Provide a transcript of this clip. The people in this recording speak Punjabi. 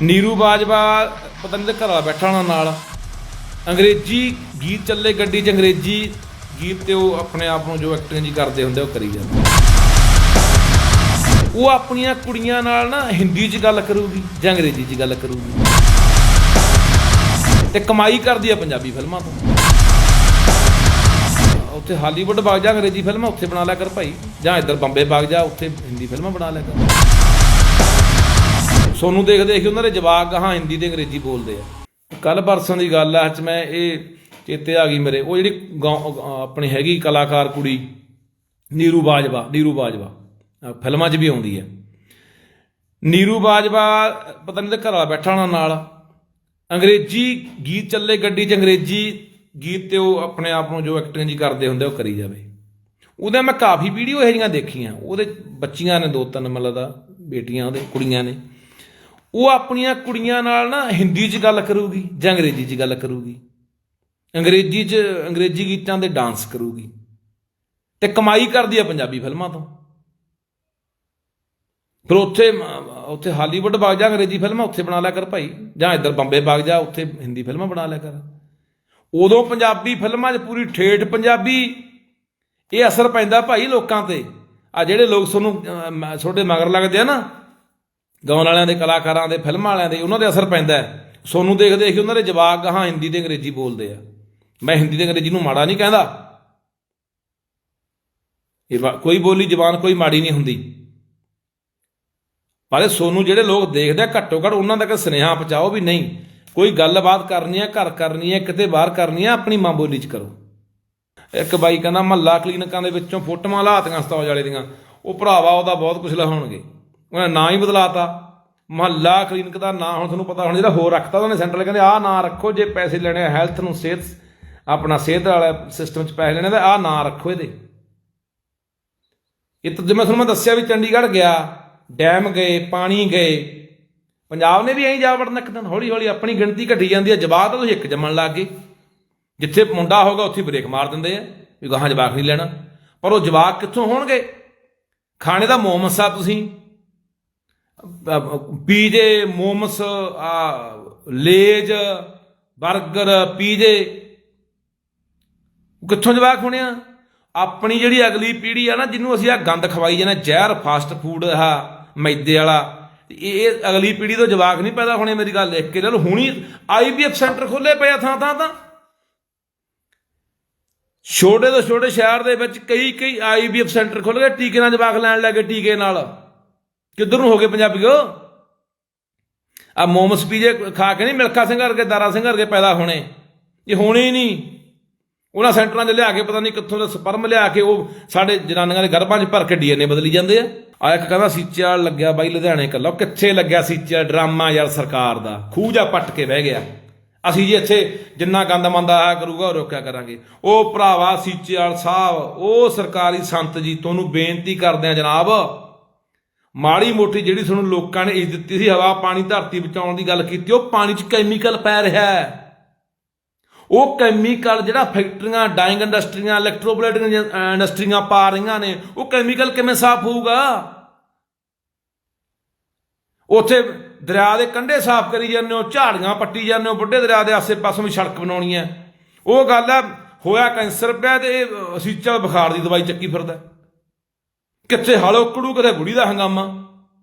ਨੀਰੂ ਬਾਜਵਾ ਪਤਾ ਨਹੀਂ ਤੇ ਘਰ ਵਾਲਾ ਬੈਠਾ ਹੋਣਾ ਨਾਲ। ਅੰਗਰੇਜ਼ੀ ਗੀਤ ਚੱਲੇ ਗੱਡੀ 'ਚ ਅੰਗਰੇਜ਼ੀ ਗੀਤ ਤੇ ਉਹ ਆਪਣੇ ਆਪ ਨੂੰ ਜੋ ਐਕਟਿੰਗ ਜੀ ਕਰਦੇ ਹੁੰਦੇ ਉਹ ਕਰੀ ਜਾਂਦੇ ਉਹ ਆਪਣੀਆਂ ਕੁੜੀਆਂ ਨਾਲ ਨਾ ਹਿੰਦੀ 'ਚ ਗੱਲ ਕਰੂਗੀ ਜਾਂ ਅੰਗਰੇਜ਼ੀ 'ਚ ਗੱਲ ਕਰੂਗੀ। ਤੇ ਕਮਾਈ ਕਰਦੀ ਆ ਪੰਜਾਬੀ ਫਿਲਮਾਂ ਤੋਂ। ਉੱਥੇ ਹਾਲੀਵੁੱਡ ਵਗ ਜਾ, ਅੰਗਰੇਜ਼ੀ ਫਿਲਮਾਂ ਉੱਥੇ ਬਣਾ ਲਿਆ ਕਰ ਭਾਈ। ਜਾਂ ਇੱਧਰ ਬੰਬੇ ਵਗ ਜਾ, ਉੱਥੇ ਹਿੰਦੀ ਫਿਲਮਾਂ ਬਣਾ ਲਿਆ ਕਰ। ਸੋਨੂੰ ਦੇਖ ਦੇਖ ਕੇ ਉਹਨਾਂ ਦੇ ਜਵਾਕ ਹਾਂ ਹਿੰਦੀ ਤੇ ਅੰਗਰੇਜ਼ੀ ਬੋਲਦੇ ਆ। ਕੱਲ ਪਰਸੋਂ ਦੀ ਗੱਲ ਆ, ਅੱਜ ਮੈਂ ਇਹ ਚੇਤੇ ਆ ਗਈ ਮੇਰੇ। ਉਹ ਜਿਹੜੀ ਗਾਉਂ- ਆਪਣੀ ਹੈਗੀ ਕਲਾਕਾਰ ਕੁੜੀ, ਨੀਰੂ ਬਾਜਵਾ ਨੀਰੂ ਬਾਜਵਾ ਫਿਲਮਾਂ 'ਚ ਵੀ ਆਉਂਦੀ ਹੈ ਨੀਰੂ ਬਾਜਵਾ, ਪਤਾ ਨਹੀਂ ਤੇ ਘਰ ਵਾਲਾ ਬੈਠਾ ਹੋਣਾ ਨਾਲ। ਅੰਗਰੇਜ਼ੀ ਗੀਤ ਚੱਲੇ ਗੱਡੀ 'ਚ, ਅੰਗਰੇਜ਼ੀ ਗੀਤ ਤੇ ਉਹ ਆਪਣੇ ਆਪ ਨੂੰ ਜੋ ਐਕਟਿੰਗ ਜੀ ਕਰਦੇ ਹੁੰਦੇ ਉਹ ਕਰੀ ਜਾਵੇ। ਉਹਦੇ ਮੈਂ ਕਾਫੀ ਵੀਡੀਓ ਇਹੋ ਜਿਹੀਆਂ ਦੇਖੀਆਂ। ਉਹਦੇ ਬੱਚੀਆਂ ਨੇ ਦੋ ਤਿੰਨ, ਮਤਲਬ ਦਾ ਬੇਟੀਆਂ, ਉਹਦੇ ਕੁੜੀਆਂ ਨੇ। ਉਹ ਆਪਣੀਆਂ ਕੁੜੀਆਂ ਨਾਲ ਨਾ ਹਿੰਦੀ 'ਚ ਗੱਲ ਕਰੂਗੀ ਜਾਂ ਅੰਗਰੇਜ਼ੀ 'ਚ ਗੱਲ ਕਰੂਗੀ। ਅੰਗਰੇਜ਼ੀ 'ਚ ਅੰਗਰੇਜ਼ੀ ਗੀਤਾਂ ਦੇ ਡਾਂਸ ਕਰੂਗੀ। ਤੇ ਕਮਾਈ ਕਰਦੀ ਆ ਪੰਜਾਬੀ ਫਿਲਮਾਂ ਤੋਂ। ਫਿਰ ਉੱਥੇ ਉੱਥੇ ਹਾਲੀਵੁੱਡ ਵਗ ਜਾ, ਅੰਗਰੇਜ਼ੀ ਫਿਲਮਾਂ ਉੱਥੇ ਬਣਾ ਲਿਆ ਕਰ ਭਾਈ। ਜਾਂ ਇੱਧਰ ਬੰਬੇ ਵਗ ਜਾ, ਉੱਥੇ ਹਿੰਦੀ ਫਿਲਮਾਂ ਬਣਾ ਲਿਆ ਕਰ। ਉਦੋਂ ਪੰਜਾਬੀ ਫਿਲਮਾਂ 'ਚ ਪੂਰੀ ਠੇਠ ਪੰਜਾਬੀ। ਇਹ ਅਸਰ ਪੈਂਦਾ ਭਾਈ ਲੋਕਾਂ ਤੇ। ਆ ਜਿਹੜੇ ਲੋਕ ਤੁਹਾਨੂੰ ਤੁਹਾਡੇ ਮਗਰ ਲੱਗਦੇ ਆ ਨਾ ਗਾਉਣ ਵਾਲਿਆਂ ਦੇ ਕਲਾਕਾਰਾਂ ਦੇ, ਫਿਲਮਾਂ ਵਾਲਿਆਂ ਦੇ, ਉਹਨਾਂ ਦੇ ਅਸਰ ਪੈਂਦਾ ਸੋਨੂੰ ਦੇਖ ਦੇਖ ਉਹਨਾਂ ਦੇ ਜਵਾਕ ਹਾਂ ਹਿੰਦੀ ਤੇ ਅੰਗਰੇਜ਼ੀ ਬੋਲਦੇ ਆ। ਮੈਂ ਹਿੰਦੀ ਤੇ ਅੰਗਰੇਜ਼ੀ ਨੂੰ ਮਾੜਾ ਨਹੀਂ ਕਹਿੰਦਾ। ਇਹ ਕੋਈ ਬੋਲੀ ਜ਼ਬਾਨ ਕੋਈ ਮਾੜੀ ਨਹੀਂ ਹੁੰਦੀ। ਪਰ ਇਹ ਸੋਨੂੰ ਜਿਹੜੇ ਲੋਕ ਦੇਖਦੇ ਆ, ਘੱਟੋ ਘੱਟ ਉਹਨਾਂ ਤੱਕ ਸੁਨੇਹਾ ਪਹੁੰਚਾਓ ਵੀ ਨਹੀਂ। ਕੋਈ ਗੱਲਬਾਤ ਕਰਨੀ ਹੈ, ਘਰ ਕਰਨੀ ਹੈ, ਕਿਤੇ ਬਾਹਰ ਕਰਨੀ ਹੈ, ਆਪਣੀ ਮਾਂ ਬੋਲੀ 'ਚ ਕਰੋ। ਇੱਕ ਬਾਈ ਕਹਿੰਦਾ, ਮਹੱਲਾ ਕਲੀਨਿਕਾਂ ਦੇ ਵਿੱਚੋਂ ਫੋਟੋਆਂ ਲਾਤੀਆਂ ਸਤੌਜ ਵਾਲੇ ਦੀਆਂ। ਉਹ ਭਰਾਵਾ ਉਹਦਾ ਬਹੁਤ ਕੁਝ ਲਿਖਾਉਣਗੇ ਉਹਨੇ ਨਾਂ ਹੀ ਬਦਲਾਤਾ। ਮਹੱਲਾ ਕਲੀਨਿਕ ਦਾ ਨਾਂ ਹੁਣ ਤੁਹਾਨੂੰ ਪਤਾ ਹੁਣ, ਜਿਹੜਾ ਹੋਰ ਰੱਖਤਾ ਉਹਨੇ ਸੈਂਟਰ ਕਹਿੰਦੇ ਆਹ ਨਾਂ ਰੱਖੋ ਜੇ ਪੈਸੇ ਲੈਣੇ ਆ ਹੈਲਥ ਨੂੰ ਸਿਹਤ, ਆਪਣਾ ਸਿਹਤ ਵਾਲਾ ਸਿਸਟਮ 'ਚ ਪੈਸੇ ਲੈਣੇ ਤਾਂ ਆਹ ਨਾਂ ਰੱਖੋ ਇਹਦੇ। ਇਹ ਤਾਂ ਜਿਵੇਂ ਤੁਹਾਨੂੰ ਮੈਂ ਦੱਸਿਆ ਵੀ ਚੰਡੀਗੜ੍ਹ ਗਿਆ, ਡੈਮ ਗਏ, ਪਾਣੀ ਗਏ, ਪੰਜਾਬ ਨੇ ਵੀ ਐਂ ਜਾ ਵੜਨਾ ਇੱਕ ਦਿਨ ਹੌਲੀ ਹੌਲੀ ਆਪਣੀ ਗਿਣਤੀ ਘਟੀ ਜਾਂਦੀ ਹੈ ਜਵਾਬ ਤਾਂ ਤੁਸੀਂ ਇੱਕ ਜੰਮਣ ਲੱਗ ਗਏ। ਜਿੱਥੇ ਮੁੰਡਾ ਹੋਗਾ ਉੱਥੇ ਬ੍ਰੇਕ ਮਾਰ ਦਿੰਦੇ ਆ, ਵੀ ਗਾਹਾਂ ਜਵਾਕ ਨਹੀਂ ਲੈਣਾ। ਪਰ ਉਹ ਜਵਾਕ ਕਿੱਥੋਂ ਹੋਣਗੇ? ਖਾਣੇ ਦਾ ਮੋਮਸ ਆ ਤੁਸੀਂ ਪੀਜੇ ਮੋਮਸ, ਆ, ਲੇਜ 버ਗਰ ਪੀਜੇ ਕਿੱਥੋਂ ਜਵਾਕ ਹੋਣੇ ਆ? ਆਪਣੀ ਜਿਹੜੀ ਅਗਲੀ ਪੀੜ੍ਹੀ ਆ ਨਾ, ਜਿਹਨੂੰ ਅਸੀਂ ਆ ਗੰਦ ਖਵਾਈ ਜਾਂਦੇ ਜ਼ਹਿਰ ਫਾਸਟ ਫੂਡ ਆ ਮੈਦੇ ਵਾਲਾ ਇਹ ਅਗਲੀ ਪੀੜ੍ਹੀ ਤੋਂ ਜਵਾਕ ਨਹੀਂ ਪੈਦਾ ਹੋਣੇ, ਮੇਰੀ ਗੱਲ ਲਿਖ ਕੇ ਲੈ ਲਓ, ਹੁਣੀ ਆਈਵੀਐਫ ਸੈਂਟਰ ਖੋਲੇ ਪਏ ਆ ਥਾਂ ਥਾਂ ਤਾਂ ਛੋਟੇ ਤੋਂ ਛੋਟੇ ਸ਼ਹਿਰ ਦੇ ਵਿੱਚ ਕਈ ਕਈ ਆਈਵੀਐਫ ਸੈਂਟਰ ਖੁੱਲ ਗਏ, ਟੀਕੇ ਨਾਲ ਜਵਾਕ ਲੈਣ ਲੱਗੇ, ਟੀਕੇ ਨਾਲ। ਕਿੱਧਰ ਨੂੰ ਹੋ ਗਏ ਪੰਜਾਬੀਓ? ਆ ਮੋਮਸ ਪੀਜੇ ਖਾ ਕੇ ਨਹੀਂ, ਮਿਲਖਾ ਸਿੰਘ ਵਰਗੇ, ਦਾਰਾ ਸਿੰਘ ਵਰਗੇ ਪੈਦਾ ਹੋਣੇ। ਇਹ ਹੋਣੇ ਹੀ ਨਹੀਂ। ਉਹਨਾਂ ਸੈਂਟਰਾਂ 'ਚ ਲਿਆ ਕੇ ਪਤਾ ਨਹੀਂ ਕਿੱਥੋਂ ਦਾ ਸਪਰਮ ਲਿਆ ਕੇ ਉਹ ਸਾਡੇ ਜਨਾਨੀਆਂ ਦੇ ਗਰਭਾਂ 'ਚ ਭਰ ਕੇ ਡੀਐਨਏ ਬਦਲੀ ਜਾਂਦੇ ਆ। ਆ ਇੱਕ ਕਹਿੰਦਾ, ਸੀਚੇ ਵਾਲ ਲੱਗਿਆ ਬਾਈ ਲੁਧਿਆਣੇ ਕੱਲਾ ਉਹ ਕਿੱਥੇ ਲੱਗਿਆ ਸੀਚੇ ਡਰਾਮਾ ਯਾਰ ਸਰਕਾਰ ਦਾ। ਖੂਹ ਜਾ ਪੱਟ ਕੇ ਬਹਿ ਗਿਆ। ਅਸੀਂ ਜੀ ਇੱਥੇ ਜਿੰਨਾ ਗੰਦ ਮੰਦ ਆਇਆ ਕਰੂਗਾ, ਉਹ ਰੋਕਿਆ ਕਰਾਂਗੇ। ਉਹ ਭਰਾਵਾ ਸੀਚੇਵਾਲ ਸਾਹਿਬ, ਉਹ ਸਰਕਾਰੀ ਸੰਤ ਜੀ, ਤੁਹਾਨੂੰ ਬੇਨਤੀ ਕਰਦੇ ਆ ਜਨਾਬ। ਮਾੜੀ ਮੋਟੀ ਜਿਹੜੀ ਤੁਹਾਨੂੰ ਲੋਕਾਂ ਨੇ ਇਸ ਦਿੱਤੀ ਸੀ ਹਵਾ ਪਾਣੀ ਧਰਤੀ ਬਚਾਉਣ ਦੀ ਗੱਲ ਕੀਤੀ, ਉਹ ਪਾਣੀ 'ਚ ਕੈਮੀਕਲ ਪੈ ਰਿਹਾ ਹੈ। ਉਹ ਕੈਮੀਕਲ ਜਿਹੜਾ ਫੈਕਟਰੀਆਂ ਡਾਈਂਗ ਇੰਡਸਟਰੀਆਂ ਇਲੈਕਟ੍ਰੋਪਲੇਟਿੰਗ ਇੰਡਸਟਰੀਆਂ ਪਾ ਰਹੀਆਂ ਨੇ, ਉਹ ਕੈਮੀਕਲ ਕਿਵੇਂ ਸਾਫ਼ ਹੋਊਗਾ? ਉੱਥੇ ਦਰਿਆ ਦੇ ਕੰਢੇ ਸਾਫ਼ ਕਰੀ ਜਾਂਦੇ ਹੋ, ਝਾੜੀਆਂ ਪੱਟੀ ਜਾਂਦੇ ਹੋ ਵੱਡੇ ਦਰਿਆ ਦੇ ਆਸੇ-ਪਾਸੋਂ ਵੀ ਸੜਕ ਬਣਾਉਣੀ ਹੈ। ਉਹ ਗੱਲ ਹੈ, ਹੋਇਆ ਕੈਂਸਰ ਪਿਆ ਤੇ ਇਹ ਸੀਚਾ ਬੁਖਾਰ ਦੀ ਦਵਾਈ ਚੱਕੀ ਫਿਰਦਾ ਕਿੱਥੇ ਹਲ ਉਕੜੂ ਕਿਤੇ ਬੁੜੀ ਦਾ ਹੰਗਾਮਾ?